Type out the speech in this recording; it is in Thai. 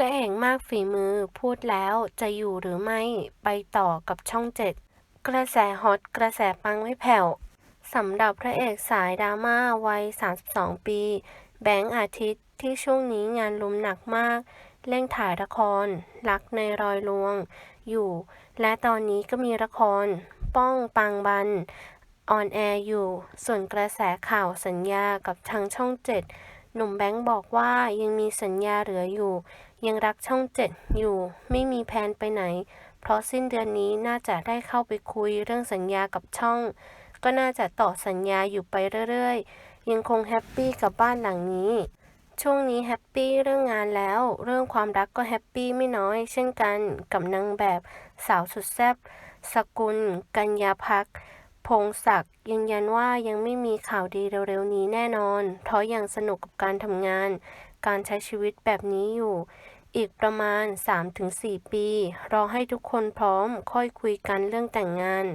ระเอกมากฝีมือพูดแล้วจะอยู่หรือไม่ไปต่อกับช่องเจ็ดกระแสฮอตกระแสปังไม่แผ่วสำหรับพระเอกสายดราม่าวัย 32 ปี แบงค์อาทิตย์ที่ช่วงนี้งานลุมหนักมากเร่งถ่ายละคร รักในรอยลวง อยู่ และตอนนี้ก็มีละคร ป้องปังบันออนแอร์อยู่ ส่วนกระแสข่าวสัญญากับทางช่องเจ็ด หนุ่มแบงค์บอกว่ายังมีสัญญาเหลืออยู่ ยังรักช่องเจ็ดอยู่ ไม่มีแผนไปไหน เพราะสิ้นเดือนนี้น่าจะได้เข้าไปคุยเรื่องสัญญากับช่อง ก็น่าจะต่อสัญญาอยู่ไปเรื่อยๆ ยังคงแฮปปี้กับบ้านหลังนี้ ช่วงนี้แฮปปี้เรื่องงานแล้ว เรื่องความรักก็แฮปปี้ไม่น้อย เช่นกันกับนางแบบสาวสุดแซ่บสกุล กัญญาพัก พงศักดิ์ยืนยันว่ายังไม่มีข่าวดีเร็วๆนี้แน่นอนเพราะยังสนุกกับการทำงาน การใช้ชีวิตแบบนี้อยู่ อีกประมาณ 3-4 ปี รอให้ทุกคนพร้อมค่อยคุยกันเรื่องแต่งงาน